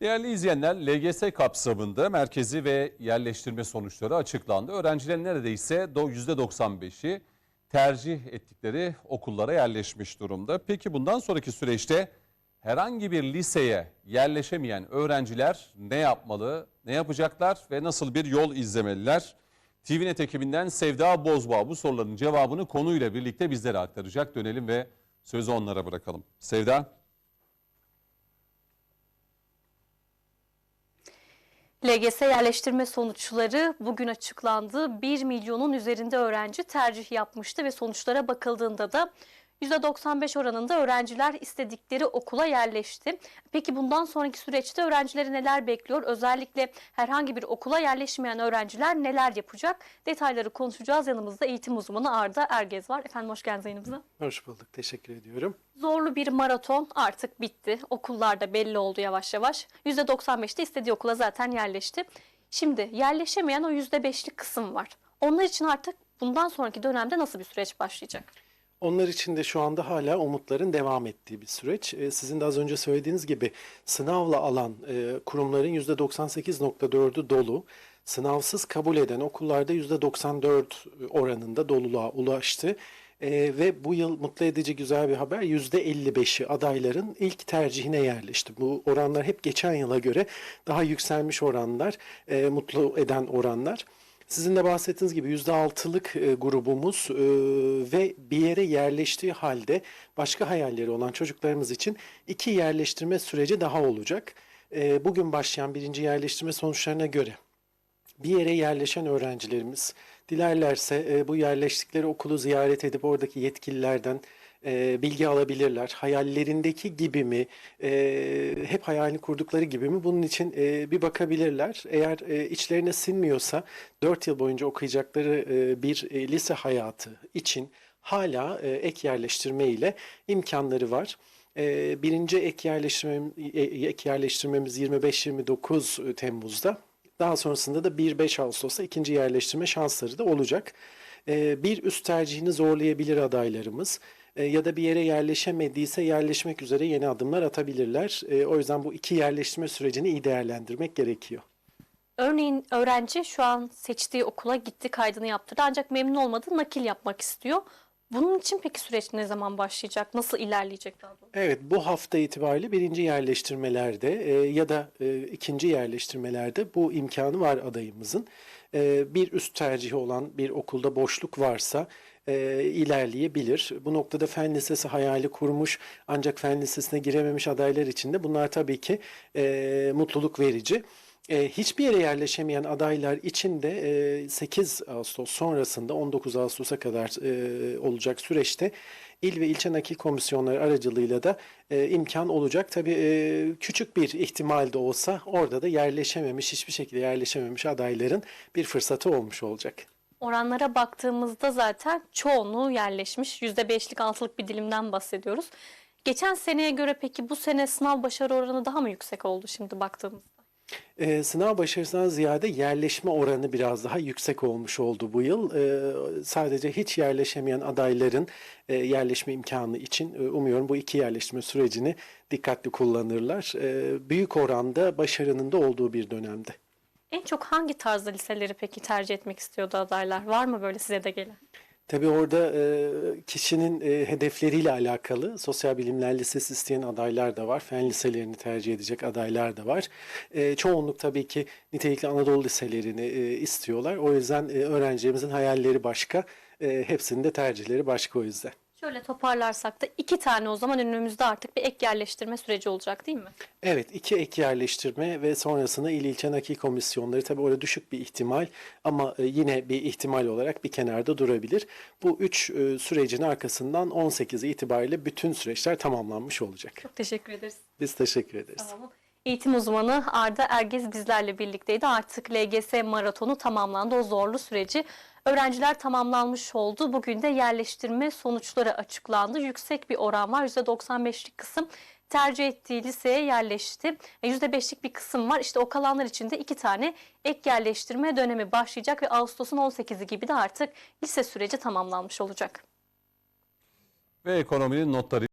Değerli izleyenler, LGS kapsamında merkezi ve yerleştirme sonuçları açıklandı. Öğrencilerin neredeyse do- %95'i tercih ettikleri okullara yerleşmiş durumda. Peki bundan sonraki süreçte herhangi bir liseye yerleşemeyen öğrenciler ne yapmalı, ne yapacaklar ve nasıl bir yol izlemeliler? TVNet ekibinden Sevda Bozbağ bu soruların cevabını konuyla birlikte bizlere aktaracak. Dönelim ve sözü onlara bırakalım. Sevda. LGS yerleştirme sonuçları bugün açıklandı. 1 milyonun üzerinde öğrenci tercih yapmıştı ve sonuçlara bakıldığında da %95 oranında öğrenciler istedikleri okula yerleşti. Peki bundan sonraki süreçte öğrencileri neler bekliyor? Özellikle herhangi bir okula yerleşmeyen öğrenciler neler yapacak? Detayları konuşacağız. Yanımızda eğitim uzmanı Arda Ergez var. Efendim hoş geldiniz yayınımıza. Hoş bulduk. Teşekkür ediyorum. Zorlu bir maraton artık bitti. Okullarda belli oldu yavaş yavaş. %95'te istediği okula zaten yerleşti. Şimdi yerleşemeyen o %5'lik kısım var. Onlar için artık bundan sonraki dönemde nasıl bir süreç başlayacak? Onlar için de şu anda hala umutların devam ettiği bir süreç. Ee, Sizin de az önce söylediğiniz gibi sınavla alan e, kurumların %98.4'ü dolu. Sınavsız kabul eden okullarda %94 oranında doluluğa ulaştı. Ee, ve bu yıl mutlu edici güzel bir haber %55'i adayların ilk tercihine yerleşti. Bu oranlar hep geçen yıla göre daha yükselmiş oranlar, e, mutlu eden oranlar. Sizin de bahsettiğiniz gibi %6'lık e, grubumuz e, ve bir yere yerleştiği halde başka hayalleri olan çocuklarımız için iki yerleştirme süreci daha olacak. E, bugün başlayan birinci yerleştirme sonuçlarına göre bir yere yerleşen öğrencilerimiz dilerlerse bu yerleştikleri okulu ziyaret edip oradaki yetkililerden e, bilgi alabilirler. Hayallerindeki gibi mi, e, hep hayalini kurdukları gibi mi bunun için e, bir bakabilirler. Eğer e, içlerine sinmiyorsa 4 yıl boyunca okuyacakları e, bir e, lise hayatı için hala e, ek yerleştirme ile imkanları var. E, birinci ek, yerleştirmem, e, ek yerleştirmemiz 25-29 Temmuz'da. Daha sonrasında da 1-5 Ağustos'ta ikinci yerleştirme şansları da olacak. Ee, Bir üst tercihini zorlayabilir adaylarımız Ee, ya da bir yere yerleşemediyse yerleşmek üzere yeni adımlar atabilirler. Ee, O yüzden bu iki yerleştirme sürecini iyi değerlendirmek gerekiyor. Örneğin öğrenci şu an seçtiği okula gitti kaydını yaptırdı ancak memnun olmadı nakil yapmak istiyor. Bunun için peki süreç ne zaman başlayacak? Nasıl ilerleyecek daha doğrusu? Evet, bu hafta itibariyle birinci yerleştirmelerde e, ya da e, ikinci yerleştirmelerde bu imkanı var adayımızın. E, bir üst tercihi olan bir okulda boşluk varsa e, ilerleyebilir. Bu noktada fen lisesi hayali kurmuş ancak fen lisesine girememiş adaylar için de bunlar tabii ki e, mutluluk verici. E, hiçbir yere yerleşemeyen adaylar için de e, 8 Ağustos sonrasında 19 Ağustos'a kadar e, olacak süreçte il ve ilçe nakil komisyonları aracılığıyla da e, imkan olacak. Tabii e, küçük bir ihtimal de olsa orada da yerleşememiş, hiçbir şekilde yerleşememiş adayların bir fırsatı olmuş olacak. Oranlara baktığımızda zaten çoğunluğu yerleşmiş. %5'lik 6'lık bir dilimden bahsediyoruz. Geçen seneye göre peki bu sene sınav başarı oranı daha mı yüksek oldu şimdi baktığımızda? Ee, sınav başarısından ziyade yerleşme oranı biraz daha yüksek olmuş oldu bu yıl. Ee, sadece hiç yerleşemeyen adayların e, yerleşme imkanı için e, umuyorum bu iki yerleştirme sürecini dikkatli kullanırlar. Ee, büyük oranda başarının da olduğu bir dönemde. En çok hangi tarzda liseleri peki tercih etmek istiyordu adaylar? Var mı böyle size de gelen? Tabii orada e, kişinin e, hedefleriyle alakalı sosyal bilimler lisesi isteyen adaylar da var. Fen liselerini tercih edecek adaylar da var. E, çoğunluk tabii ki nitelikli Anadolu liselerini istiyorlar. O yüzden e, öğrencilerimizin hayalleri başka, hepsinin de tercihleri başka o yüzden. Şöyle toparlarsak da iki tane o zaman önümüzde artık bir ek yerleştirme süreci olacak değil mi? Evet, iki ek yerleştirme ve sonrasında il ilçe nakil komisyonları tabii orada düşük bir ihtimal ama e, yine bir ihtimal olarak bir kenarda durabilir. Bu üç e, sürecin arkasından 18 itibariyle bütün süreçler tamamlanmış olacak. Çok teşekkür ederiz. Biz teşekkür ederiz. Tamam. Eğitim uzmanı Arda Ergez bizlerle birlikteydi. Artık LGS maratonu tamamlandı. O zorlu süreci öğrenciler tamamlanmış oldu. Bugün de yerleştirme sonuçları açıklandı. Yüksek bir oran var. %95'lik kısım tercih ettiği liseye yerleşti. E, %5'lik bir kısım var. İşte o kalanlar için de iki tane ek yerleştirme dönemi başlayacak ve Ağustos'un 18'i gibi de artık lise süreci tamamlanmış olacak. Ve ekonominin notları